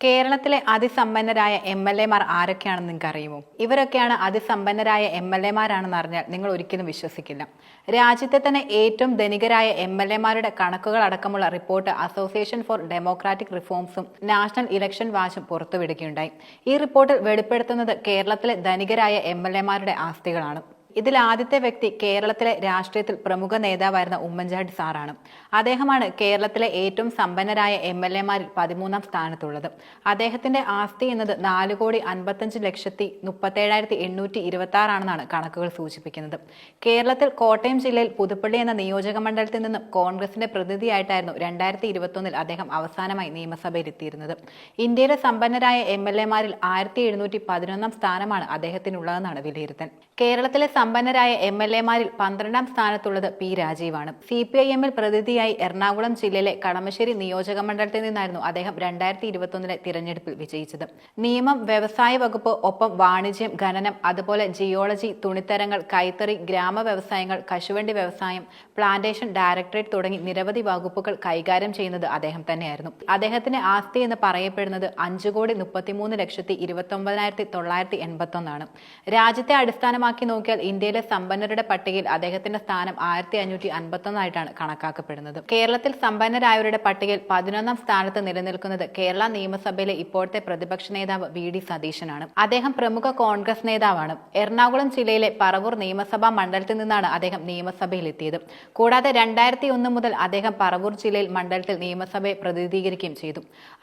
കേരളത്തിലെ അതിസമ്പന്നരായ M L എമാർ ആരൊക്കെയാണെന്ന് നിങ്ങൾക്ക് അറിയുമോ ഇവരൊക്കെയാണ് അതിസമ്പന്നരായ എം എൽ എമാരാണെന്ന് അറിഞ്ഞാൽ നിങ്ങൾ ഒരിക്കലും വിശ്വസിക്കില്ല. രാജ്യത്തെ തന്നെ ഏറ്റവും ധനികരായ എം എൽ എമാരുടെ കണക്കുകൾ അടക്കമുള്ള റിപ്പോർട്ട് അസോസിയേഷൻ ഫോർ ഡെമോക്രാറ്റിക് റിഫോംസും നാഷണൽ ഇലക്ഷൻ വാച്ചും പുറത്തുവിടുകയുണ്ടായി. ഈ റിപ്പോർട്ടിൽ വെളിപ്പെടുത്തുന്നത് കേരളത്തിലെ ധനികരായ എം എൽ എമാരുടെ ആസ്തികളാണ്. ഇതിൽ ആദ്യത്തെ വ്യക്തി കേരളത്തിലെ രാഷ്ട്രീയത്തിൽ പ്രമുഖ നേതാവായിരുന്ന ഉമ്മൻചാണ്ടി സാറാണ്. അദ്ദേഹമാണ് കേരളത്തിലെ ഏറ്റവും സമ്പന്നരായ എം എൽ എമാരിൽ പതിമൂന്നാം സ്ഥാനത്തുള്ളത്. അദ്ദേഹത്തിന്റെ ആസ്തി എന്നത് നാല് കോടി അൻപത്തഞ്ച് ലക്ഷത്തി മുപ്പത്തേഴായിരത്തി എണ്ണൂറ്റി ഇരുപത്തി ആറാണെന്നാണ് കണക്കുകൾ സൂചിപ്പിക്കുന്നത്. കേരളത്തിൽ കോട്ടയം ജില്ലയിൽ പുതുപ്പള്ളി എന്ന നിയോജക മണ്ഡലത്തിൽ നിന്നും കോൺഗ്രസിന്റെ പ്രതിനിധിയായിട്ടായിരുന്നു രണ്ടായിരത്തി ഇരുപത്തൊന്നിൽ അദ്ദേഹം അവസാനമായി നിയമസഭയിൽ എത്തിയിരുന്നത്. ഇന്ത്യയിലെ സമ്പന്നരായ എം എൽ എമാരിൽ ആയിരത്തി എഴുന്നൂറ്റി പതിനൊന്നാം സ്ഥാനമാണ് അദ്ദേഹത്തിനുള്ളതെന്നാണ് വിലയിരുത്തൽ. കേരളത്തിലെ സമ്പന്നരായ എം എൽ എമാരിൽ പന്ത്രണ്ടാം സ്ഥാനത്തുള്ളത് പി രാജീവാണ്. സി പി ഐ എമ്മിൽ പ്രതിനിധിയായി എറണാകുളം ജില്ലയിലെ കടമശ്ശേരി നിയോജക മണ്ഡലത്തിൽ നിന്നായിരുന്നു അദ്ദേഹം രണ്ടായിരത്തി ഇരുപത്തൊന്നിലെ തിരഞ്ഞെടുപ്പിൽ വിജയിച്ചത്. നിയമം വ്യവസായ വകുപ്പ് ഒപ്പം വാണിജ്യം ഖനനം അതുപോലെ ജിയോളജി തുണിത്തരങ്ങൾ കൈത്തറി ഗ്രാമ വ്യവസായങ്ങൾ കശുവണ്ടി വ്യവസായം പ്ലാന്റേഷൻ ഡയറക്ടറേറ്റ് തുടങ്ങി നിരവധി വകുപ്പുകൾ കൈകാര്യം ചെയ്യുന്നത് അദ്ദേഹം തന്നെയായിരുന്നു. അദ്ദേഹത്തിന്റെ ആസ്തി എന്ന് പറയപ്പെടുന്നത് അഞ്ചു കോടി മുപ്പത്തിമൂന്ന് ലക്ഷത്തി ഇരുപത്തി ഒമ്പതിനായിരത്തി തൊള്ളായിരത്തി എൺപത്തി ഒന്നാണ് രാജ്യത്തെ അടിസ്ഥാനമാക്കി നോക്കിയാൽ ഇന്ത്യയിലെ സമ്പന്നരുടെ പട്ടികയിൽ അദ്ദേഹത്തിന്റെ സ്ഥാനം ആയിരത്തി അഞ്ഞൂറ്റി അൻപത്തൊന്നായിട്ടാണ് കണക്കാക്കപ്പെടുന്നത്. കേരളത്തിൽ സമ്പന്നരായവരുടെ പട്ടികയിൽ പതിനൊന്നാം സ്ഥാനത്ത് നിലനിൽക്കുന്നത് കേരള നിയമസഭയിലെ ഇപ്പോഴത്തെ പ്രതിപക്ഷ നേതാവ് വി ഡി സതീശനാണ്. അദ്ദേഹം പ്രമുഖ കോൺഗ്രസ് നേതാവാണ്. എറണാകുളം ജില്ലയിലെ പറവൂർ നിയമസഭാ മണ്ഡലത്തിൽ നിന്നാണ് അദ്ദേഹം നിയമസഭയിൽ എത്തിയത് കൂടാതെ രണ്ടായിരത്തി ഒന്ന് മുതൽ അദ്ദേഹം പറവൂർ ജില്ലയിൽ മണ്ഡലത്തിൽ നിയമസഭയെ പ്രതിനിധീകരിക്കുകയും ചെയ്തു.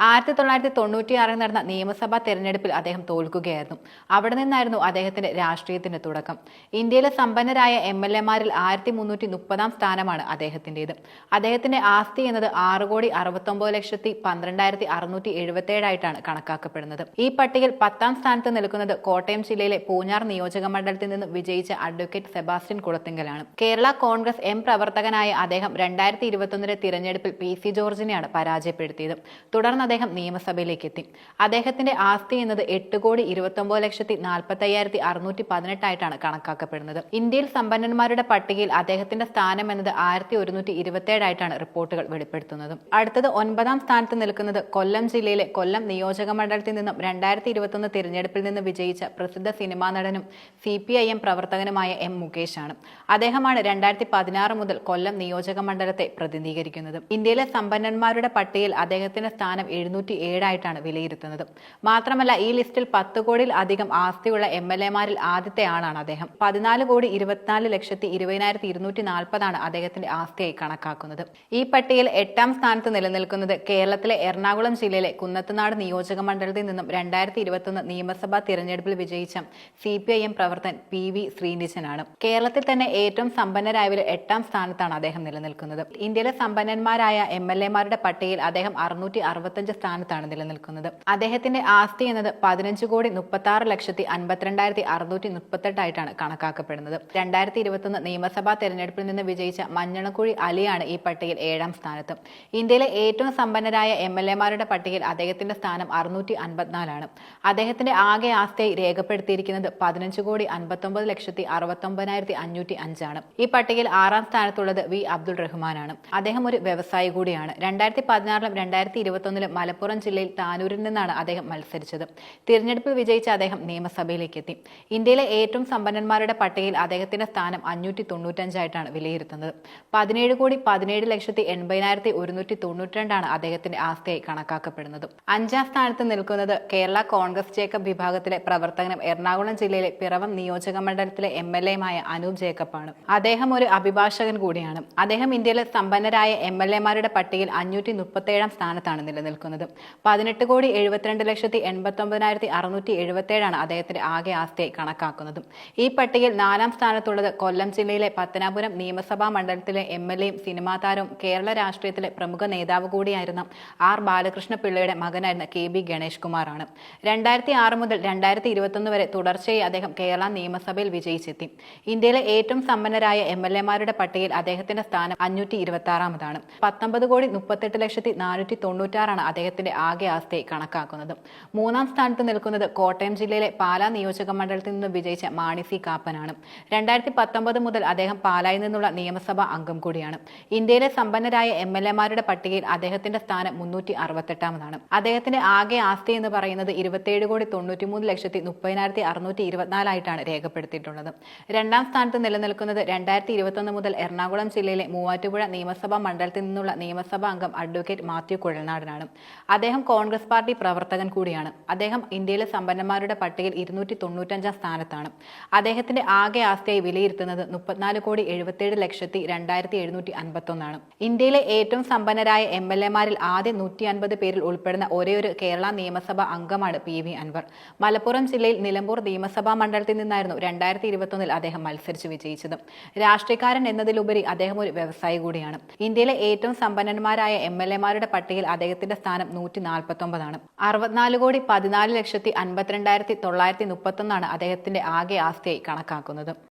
ആയിരത്തി തൊള്ളായിരത്തി തൊണ്ണൂറ്റിയാറിൽ നടന്ന നിയമസഭാ തെരഞ്ഞെടുപ്പിൽ അദ്ദേഹം തോൽക്കുകയായിരുന്നു. അവിടെ നിന്നായിരുന്നു അദ്ദേഹത്തിന്റെ രാഷ്ട്രീയത്തിന്റെ തുടക്കം. ഇന്ത്യയിലെ സമ്പന്നരായ എം എൽ എമാരിൽ ആയിരത്തി മുന്നൂറ്റി മുപ്പതാം സ്ഥാനമാണ് അദ്ദേഹത്തിന്റെത്. അദ്ദേഹത്തിന്റെ ആസ്തി എന്നത് ആറ് കോടി അറുപത്തൊമ്പത് ലക്ഷത്തി പന്ത്രണ്ടായിരത്തി അറുന്നൂറ്റി എഴുപത്തേഴായിട്ടാണ് കണക്കാക്കപ്പെടുന്നത്. ഈ പട്ടികയിൽ പത്താം സ്ഥാനത്ത് നിൽക്കുന്നത് കോട്ടയം ജില്ലയിലെ പൂഞ്ഞാർ നിയോജക മണ്ഡലത്തിൽ നിന്ന് വിജയിച്ച അഡ്വക്കേറ്റ് സെബാസ്റ്റ്യൻ കുളത്തിങ്കലാണ്. കേരള കോൺഗ്രസ് എം പ്രവർത്തകനായ അദ്ദേഹം രണ്ടായിരത്തി ഇരുപത്തൊന്നിലെ തിരഞ്ഞെടുപ്പിൽ പി സി ജോർജിനെയാണ് പരാജയപ്പെടുത്തിയത്. തുടർന്ന് അദ്ദേഹം നിയമസഭയിലേക്ക് എത്തി. അദ്ദേഹത്തിന്റെ ആസ്തി എന്നത് എട്ട് കോടി ഇരുപത്തൊമ്പത് ലക്ഷത്തി നാൽപ്പത്തി അയ്യായിരത്തി അറുന്നൂറ്റി പതിനെട്ടായിട്ടാണ് കണക്കാക്കപ്പെടുന്നത്. ഇന്ത്യയിൽ സമ്പന്നന്മാരുടെ പട്ടികയിൽ അദ്ദേഹത്തിന്റെ സ്ഥാനം എന്നത് ആയിരത്തി ഒരുന്നൂറ്റി ഇരുപത്തേഴായിട്ടാണ് റിപ്പോർട്ടുകൾ വെളിപ്പെടുത്തുന്നത്. അടുത്തത് ഒൻപതാം സ്ഥാനത്ത് നിൽക്കുന്നത് കൊല്ലം ജില്ലയിലെ കൊല്ലം നിയോജക മണ്ഡലത്തിൽ നിന്നും രണ്ടായിരത്തി ഇരുപത്തൊന്ന് തിരഞ്ഞെടുപ്പിൽ നിന്ന് വിജയിച്ച പ്രസിദ്ധ സിനിമാ നടനും സി പി ഐ എം പ്രവർത്തകനുമായ എം മുകേഷാണ്. അദ്ദേഹമാണ് രണ്ടായിരത്തി പതിനാറ് മുതൽ കൊല്ലം നിയോജക മണ്ഡലത്തെ പ്രതിനിധീകരിക്കുന്നത്. ഇന്ത്യയിലെ സമ്പന്നന്മാരുടെ പട്ടികയിൽ അദ്ദേഹത്തിന്റെ സ്ഥാനം എഴുന്നൂറ്റി ഏഴായിട്ടാണ് വിലയിരുത്തുന്നത്. മാത്രമല്ല ഈ ലിസ്റ്റിൽ പത്ത് കോടിയിൽ അധികം ആസ്തിയുള്ള എം എൽ എമാരിൽ ആദ്യത്തെ ആളാണ് അദ്ദേഹം. പതിനാല് കോടി ഇരുപത്തിനാല് ലക്ഷത്തി ഇരുപതിനായിരത്തി ഇരുന്നൂറ്റി നാൽപ്പതാണ് അദ്ദേഹത്തിന്റെ ആസ്തിയായി കണക്കാക്കുന്നത്. ഈ പട്ടികയിൽ എട്ടാം സ്ഥാനത്ത് നിലനിൽക്കുന്നത് കേരളത്തിലെ എറണാകുളം ജില്ലയിലെ കുന്നത്തുനാട് നിയോജക മണ്ഡലത്തിൽ നിന്നും രണ്ടായിരത്തി ഇരുപത്തൊന്ന് നിയമസഭാ തിരഞ്ഞെടുപ്പിൽ വിജയിച്ച സി പി ഐ എം പ്രവർത്തൻ പി വി ശ്രീനിജനാണ്. കേരളത്തിൽ തന്നെ ഏറ്റവും സമ്പന്നരായവരിൽ എട്ടാം സ്ഥാനത്താണ് അദ്ദേഹം നിലനിൽക്കുന്നത്. ഇന്ത്യയിലെ സമ്പന്നന്മാരായ എം എൽ എമാരുടെ പട്ടികയിൽ അദ്ദേഹം അറുന്നൂറ്റി അറുപത്തഞ്ച് സ്ഥാനത്താണ് നിലനിൽക്കുന്നത്. അദ്ദേഹത്തിന്റെ ആസ്തി എന്നത് പതിനഞ്ച് കോടി മുപ്പത്തി ആറ് ലക്ഷത്തി അൻപത്തിരണ്ടായിരത്തി അറുന്നൂറ്റി മുപ്പത്തെട്ടായിട്ടാണ് കണക്കാക്കപ്പെടുന്നത്. രണ്ടായിരത്തി ഇരുപത്തൊന്ന് നിയമസഭാ തെരഞ്ഞെടുപ്പിൽ നിന്ന് വിജയിച്ച മഞ്ഞണക്കുഴി അലിയാണ് ഈ പട്ടികയിൽ ഏഴാം സ്ഥാനത്ത്. ഇന്ത്യയിലെ ഏറ്റവും സമ്പന്നരായ എം എൽ എമാരുടെ പട്ടികയിൽ അദ്ദേഹത്തിന്റെ സ്ഥാനം അറുന്നൂറ്റി അൻപത്തിനാലാണ് അദ്ദേഹത്തിന്റെ ആകെ ആസ്തിയായി രേഖപ്പെടുത്തിയിരിക്കുന്നത് പതിനഞ്ച് കോടി അൻപത്തൊമ്പത് ലക്ഷത്തി അറുപത്തൊമ്പതിനായിരത്തി അഞ്ഞൂറ്റി അഞ്ചാണ്. ഈ പട്ടികയിൽ ആറാം സ്ഥാനത്തുള്ളത് വി. അബ്ദുൾ റഹ്മാനാണ്. അദ്ദേഹം ഒരു വ്യവസായി കൂടിയാണ്. രണ്ടായിരത്തി പതിനാറിലും രണ്ടായിരത്തി ഇരുപത്തൊന്നിലും മലപ്പുറം ജില്ലയിൽ താനൂരിൽ നിന്നാണ് അദ്ദേഹം മത്സരിച്ചത്. തിരഞ്ഞെടുപ്പിൽ വിജയിച്ച അദ്ദേഹം നിയമസഭയിലേക്ക് എത്തി. ഇന്ത്യയിലെ ഏറ്റവും സമ്പന്നന്മാരുടെ പട്ടികയിൽ അദ്ദേഹത്തിന്റെ സ്ഥാനം അഞ്ഞൂറ്റി തൊണ്ണൂറ്റഞ്ചായിട്ടാണ് വിലയിരുത്തുന്നത്. പതിനേഴ് കോടി പതിനേഴ് ലക്ഷത്തി എൺപതിനായിരത്തി ഒരുന്നൂറ്റി തൊണ്ണൂറ്റിരണ്ടാണ് അദ്ദേഹത്തിന്റെ ആസ്തിയായി കണക്കാക്കപ്പെടുന്നത്. അഞ്ചാം സ്ഥാനത്ത് നിൽക്കുന്നത് കേരള കോൺഗ്രസ് ജേക്കബ് വിഭാഗത്തിലെ പ്രവർത്തകനും എറണാകുളം ജില്ലയിലെ പിറവം നിയോജക മണ്ഡലത്തിലെ എം എൽ എമായ അനൂപ് ജേക്കബാണ്. അദ്ദേഹം ഒരു അഭിഭാഷകൻ കൂടിയാണ്. അദ്ദേഹം ഇന്ത്യയിലെ സമ്പന്നരായ എം എൽ എമാരുടെ പട്ടികയിൽ അഞ്ഞൂറ്റി മുപ്പത്തേഴാം സ്ഥാനത്താണ് നിലനിൽക്കുന്നത്. പതിനെട്ട് കോടി എഴുപത്തിരണ്ട് ലക്ഷത്തി എൺപത്തി ഒമ്പതിനായിരത്തി അറുന്നൂറ്റി എഴുപത്തേഴാണ് അദ്ദേഹത്തിന്റെ ആകെ ആസ്തിയായി കണക്കാക്കുന്നത്. ഈ പട്ടികയിൽ നാലാം സ്ഥാനത്തുള്ളത് കൊല്ലം ജില്ലയിലെ പത്തനാപുരം നിയമസഭാ മണ്ഡലത്തിലെ എം എൽ എയും സിനിമാ താരവും കേരള രാഷ്ട്രീയത്തിലെ പ്രമുഖ നേതാവ് കൂടിയായിരുന്ന ആർ ബാലകൃഷ്ണ പിള്ളയുടെ മകനായിരുന്ന കെ ബി ഗണേഷ് കുമാറാണ് രണ്ടായിരത്തി ആറ് മുതൽ രണ്ടായിരത്തി ഇരുപത്തൊന്ന് വരെ തുടർച്ചയായി അദ്ദേഹം കേരള നിയമസഭയിൽ വിജയിച്ചെത്തി. ഇന്ത്യയിലെ ഏറ്റവും സമ്പന്നരായ എം എൽ എമാരുടെ പട്ടികയിൽ അദ്ദേഹത്തിന്റെ സ്ഥാനം അഞ്ഞൂറ്റി ഇരുപത്തി ആറാമതാണ് പത്തൊമ്പത് കോടി മുപ്പത്തെട്ട് ലക്ഷത്തി നാനൂറ്റി തൊണ്ണൂറ്റാറാണ് അദ്ദേഹത്തിന്റെ ആകെ ആസ്തിയായി കണക്കാക്കുന്നത്. മൂന്നാം സ്ഥാനത്ത് നിൽക്കുന്നത് കോട്ടയം ജില്ലയിലെ പാലാ നിയോജക മണ്ഡലത്തിൽ നിന്ന് വിജയിച്ച മാണി സി കാപ്പൻ. അയ്യപ്പനാണ് രണ്ടായിരത്തി പത്തൊമ്പത് മുതൽ അദ്ദേഹം പാലായിൽ നിന്നുള്ള നിയമസഭാ അംഗം കൂടിയാണ്. ഇന്ത്യയിലെ സമ്പന്നരായ എം എൽ എമാരുടെ പട്ടികയിൽ അദ്ദേഹത്തിന്റെ സ്ഥാനം മുന്നൂറ്റി അറുപത്തെട്ടാമതാണ് അദ്ദേഹത്തിന്റെ ആകെ ആസ്തി എന്ന് പറയുന്നത് ഇരുപത്തിയേഴ് കോടി തൊണ്ണൂറ്റിമൂന്ന് ലക്ഷത്തി മുപ്പതിനായിരത്തി അറുന്നൂറ്റി ഇരുപത്തിനാലായിട്ടാണ് രേഖപ്പെടുത്തിയിട്ടുള്ളത്. രണ്ടാം സ്ഥാനത്ത് നിലനിൽക്കുന്നത് രണ്ടായിരത്തി ഇരുപത്തൊന്ന് മുതൽ എറണാകുളം ജില്ലയിലെ മൂവാറ്റുപുഴ നിയമസഭാ മണ്ഡലത്തിൽ നിന്നുള്ള നിയമസഭാ അംഗം അഡ്വക്കേറ്റ് മാത്യു കുഴൽനാടനാണ്. അദ്ദേഹം കോൺഗ്രസ് പാർട്ടി പ്രവർത്തകൻ കൂടിയാണ്. അദ്ദേഹം ഇന്ത്യയിലെ സമ്പന്നന്മാരുടെ പട്ടികയിൽ ഇരുന്നൂറ്റി തൊണ്ണൂറ്റഞ്ചാം സ്ഥാനത്താണ്. അദ്ദേഹത്തിന്റെ ആകെ ആസ്തിയായി വിലയിരുത്തുന്നത് മുപ്പത്തിനാല് കോടി എഴുപത്തിയേഴ് ലക്ഷത്തി രണ്ടായിരത്തി എഴുന്നൂറ്റി അൻപത്തൊന്നാണ്. ഇന്ത്യയിലെ ഏറ്റവും സമ്പന്നരായ എം എൽ എമാരിൽ ആദ്യ നൂറ്റി അൻപത് പേരിൽ ഉൾപ്പെടുന്ന ഒരേയൊരു കേരള നിയമസഭാ അംഗമാണ് പി വി അൻവർ. മലപ്പുറം ജില്ലയിൽ നിലമ്പൂർ നിയമസഭാ മണ്ഡലത്തിൽ നിന്നായിരുന്നു രണ്ടായിരത്തി ഇരുപത്തൊന്നിൽ അദ്ദേഹം മത്സരിച്ച് വിജയിച്ചത്. രാഷ്ട്രീയക്കാരൻ എന്നതിലുപരി അദ്ദേഹം ഒരു വ്യവസായി കൂടിയാണ്. ഇന്ത്യയിലെ ഏറ്റവും സമ്പന്നന്മാരായ എം എൽ എമാരുടെ പട്ടികയിൽ അദ്ദേഹത്തിന്റെ സ്ഥാനം നൂറ്റി നാൽപ്പത്തൊമ്പതാണ് അറുപത്തിനാല് കോടി പതിനാല് ലക്ഷത്തി അൻപത്തിരണ്ടായിരത്തി തൊള്ളായിരത്തി മുപ്പത്തൊന്നാണ് അദ്ദേഹത്തിന്റെ ആകെ ആസ്തിയായി കണക്കാക്കുന്നത്